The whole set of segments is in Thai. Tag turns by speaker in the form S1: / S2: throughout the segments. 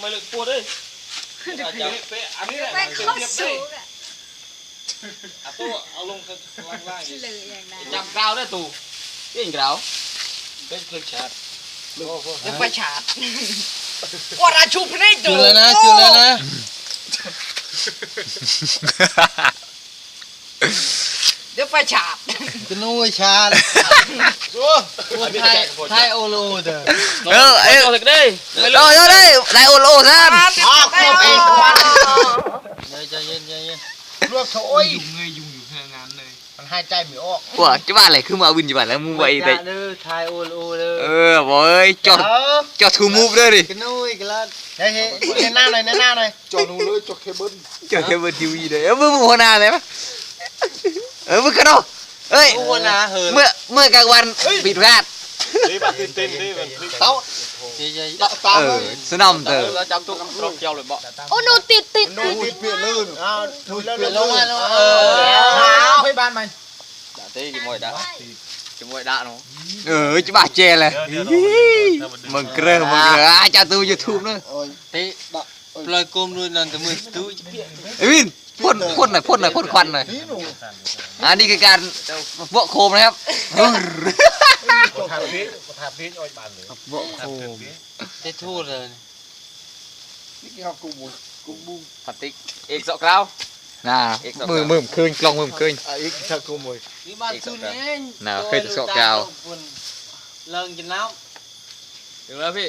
S1: ไม่เลิกปวดเลยจับเป๊ะอันนี้แหละ
S2: แม่ง
S1: เทีย
S2: โค
S1: บ
S2: ตร
S1: ได้
S2: สูงอะ
S1: เอาตัวเอาลงข้างล่างๆ
S2: เลยอย่างนั้น
S1: จับกราวได้ตู่เก่งกราวเป็นเครื่องชาร์จ
S2: เดี๋ยวไปฉาดว่าราชูพนี่
S3: จุดแล้วนะจุดแล้วนะ
S2: เดี๋ยวไปฉาด
S3: กนู้ยชาลโอ้ไทยไทยโอโลเด้อ
S4: เออเอ้ย
S1: เอาเลยก็ได้ไม่
S4: โด
S1: เลิก
S4: นโดนได้ได้โอโลซะ
S2: อ๋อครบเอง
S3: ใจเย็นใจเย็น
S5: รวบโอ้ย
S1: ยุ่งเลยยุ่งอยู่แค่งานเลย
S5: มันหายใจไม่ออก
S4: กว่าจะบ้าอะไรคือมาวินจีบ้านแล้วมึงไว้แต่
S3: เด้อไทยโอโลเด้อ
S4: เออบอกเอ้ยจอด
S5: เออ
S4: จอดทูมูฟเลยดิ
S3: กนู้ยกลัด
S5: เฮ้ยเฮ้ยเน้นหน้าหน่อยเน้นหน้าหน่อย
S6: จอนูเลยจอเคเบิล
S4: จอดเคเบิลทีวีเลยเออมึงมึงหัวหน้าเลยปะ เออมึงกันเนาะเอ้ย
S3: โอ้นะเหิน
S4: เมื่อเมื่อกลางวันปิดพลาด
S1: นี่แบบตื่นเต้นนี่มัน
S6: เต้า
S3: ใจเย็น
S6: ตาตา
S4: เอ
S6: เล
S4: อยสนอมเตอ
S1: แล้วจับตัวรอบเจ้าเลยบอก
S2: โอ้หนูติดติด
S6: ดูดเปลี่ยนลื่น
S5: เอาดูแล้ว
S3: เปลี่ยนลงมาลงมา
S5: เอ
S3: เอ
S5: อ
S3: อ
S5: เอาไปบ้านมัน
S1: ด่าเต้กี่มวยด่ากี่มวยด่าเนาะ
S4: เออจะบ้าเจเลยมึงเกลือมึงเกลืออะจะตัวยูทูบเนอะ
S6: โอ้ย
S3: เตะปล่อยกลมด้วยนั่นแต่มือตุ้ย
S4: ไอ้วินพ่นพ่นหน่อยพ่นหน่อยพ่นควันหน่อย
S6: นี่หนู
S4: อันนี้คือการโบกโคมนะครับ
S5: กดทางพีกดทางพีโอ้ยบ้านเลย
S4: โบกโคม
S3: ได้ทูดเลย
S6: นี่กี่เขากูบุกูบุ
S1: พลาสติกเอกสอกกราว
S4: น่ามือมือคืนกล้องมือคืน
S6: อะอีกถ้ากูมวย
S3: นี่บ้านซุนเอง
S4: น่ะเคยจะโซะกาว
S3: เลิงกินน้
S1: ถึงแล้วพี่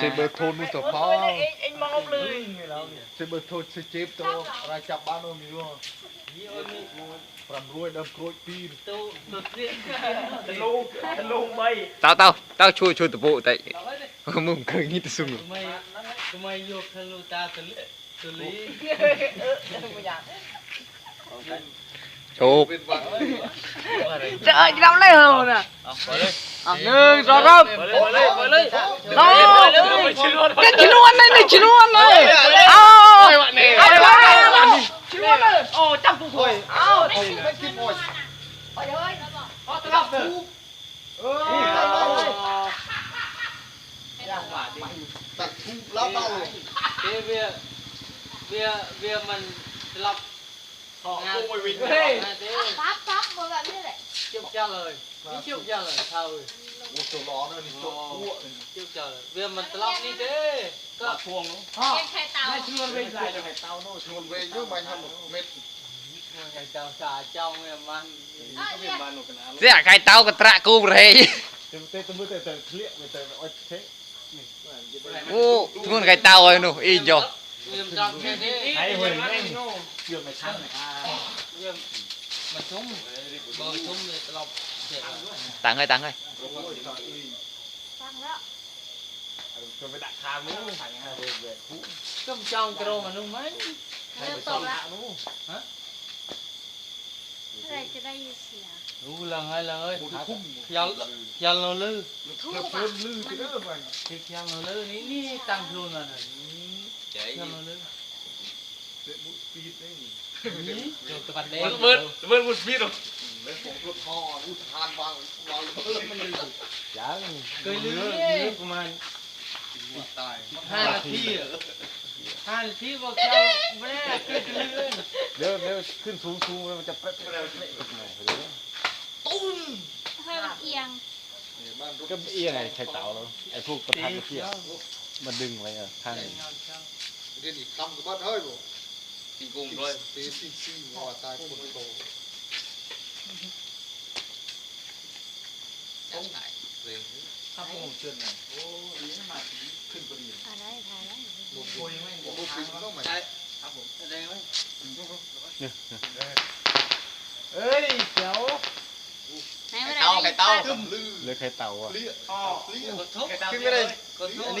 S3: សេបឺធូននោះទៅផងអេងមកលឺសេបឺធូនសេជេបទៅ
S2: រាចាប់បាន
S4: នោះមីយោ500ដល់គ្រួច2ទៅទៅទៀតទៅលងទៅលង3តើតើតើជួយជួយតពុតិចមក
S3: ឃើញទៅ
S4: សុំខ្ញុំយកខ្លួ
S3: នលោ
S6: កតាទៅទៅលីជោគចាំអីដល់លេហូណាអ
S2: ស់ហើយ เด็
S6: ก
S4: ชิ
S2: น
S1: วน
S2: เลยนี่ชินวนเลยเอาเอาไปชินวนเลยโอ้จับผู้ถวยเอาไม่กินหมดไป នេះជប់ចឹងហើយអូចូលល្អណា
S6: ស់នេះជប់គក់ជប់ចឹង
S3: វាមិនត្រឡប់នេះទេក៏ធួងនោះហ៎តែឈ្ងួ
S1: នវិញឡើយតែតោ
S3: នោះឈ្ងួ
S2: នវិញនោះបាញ់ហំមេតថ្ងៃតោសាចង់
S3: វាបានវាបានលោកណាទេអាខៃតោកត្រាក់គូប្រហែ
S6: ងតែទៅមើលតែតែធ្លាក់តែអត់ទេអូធ្ង
S3: ន់ខៃតោហើយនោះអ៊ីយោវាមិនចង់ទេហើយហួយ
S1: មែនវាមិនឆាន់
S2: អាវាមិនជុំបើជុំ
S1: វាត្រឡប់นไปใส่เลย
S6: เต้าโน่ชวนเวยุ่งไปทำเม็ด
S3: ไอ้เจ้าสาเจ้าเวียมัน
S1: เป็นบ้านหนูกันนะ
S4: เสียใครเต้ากระตระกูเลย
S6: เต็มเต็มมือเต็มเต็มเคลี้ยเต็มโอ้ยเท่
S4: โอ้ทุกคนใครเต้าเลยหนูอีจอ
S3: เวียมตลับนี่เด้
S1: ไอ้หัวนี่
S3: เวียมมันชุ่มเบอร์ชุ่มเลยตลับเสร็จ
S4: ตังค์ให้ตังค์ให้
S2: ฟังแล้ว
S1: จนไปดักทางนู้น
S3: ก็จ้องกระโดมันนุ่มไหม
S2: เริ่มตกแล้วเมื่อไรจะได้ยินเสียง
S3: รู้ลังให้ลังเอ้ยยันยันเราลื้อ
S2: ทุบ
S6: เพิ่มลื่นที่เด้อไป
S3: ที่ยันเราลื้อนี่นี่ตั้งพลุนอะ
S1: เจ๊
S3: ยันเราลื้อ
S6: เตะมุดปีดได้นี่
S3: นี่จบ ตะวันเด้
S1: เบิร์ดเบิร์ดมุดฟีดหรอ
S6: แล้วผมรถท่ออุทานวางวางเพิ่มมันเลย
S3: เคยลื้อประมาณ
S6: ตาย
S3: ห้านาทีอะห้านาทีบอกเจ้าแม่เคยลื้อ
S6: เดี๋ยวเดี๋ยวขึ้นสูงสูงแล้วมันจะเป๊ะเป๊ะเป๊ะ
S2: ให้มันเอียง
S6: บ้านรถ
S5: ก็เอียงไงไข่เต่าแล้วไอ้พวกประทัดกระเทียมมันดึงไว้อะข้าง
S6: เรียนอีกคำกับบ้านเฮ้ยบ่
S1: ตีกุ้งเลย
S6: ตีซีซีหัวตายคนโต
S3: ครับผมเชิญ
S2: อะไรถ่ายแล้ว
S6: ผมคุยไม่ผมคุยต้องไหม
S3: ครับผมแสดงไหม
S5: เอ้ยเจ้า
S2: ไหนเมื่อไรได้ยิน
S6: ตึ้มลือ
S5: เลยไข่เต่าอะ
S6: เลี้ย
S1: อ๋อ
S6: เลี้ย
S3: กดทุบ
S6: ขึ้นไม่ได้
S5: อันนี้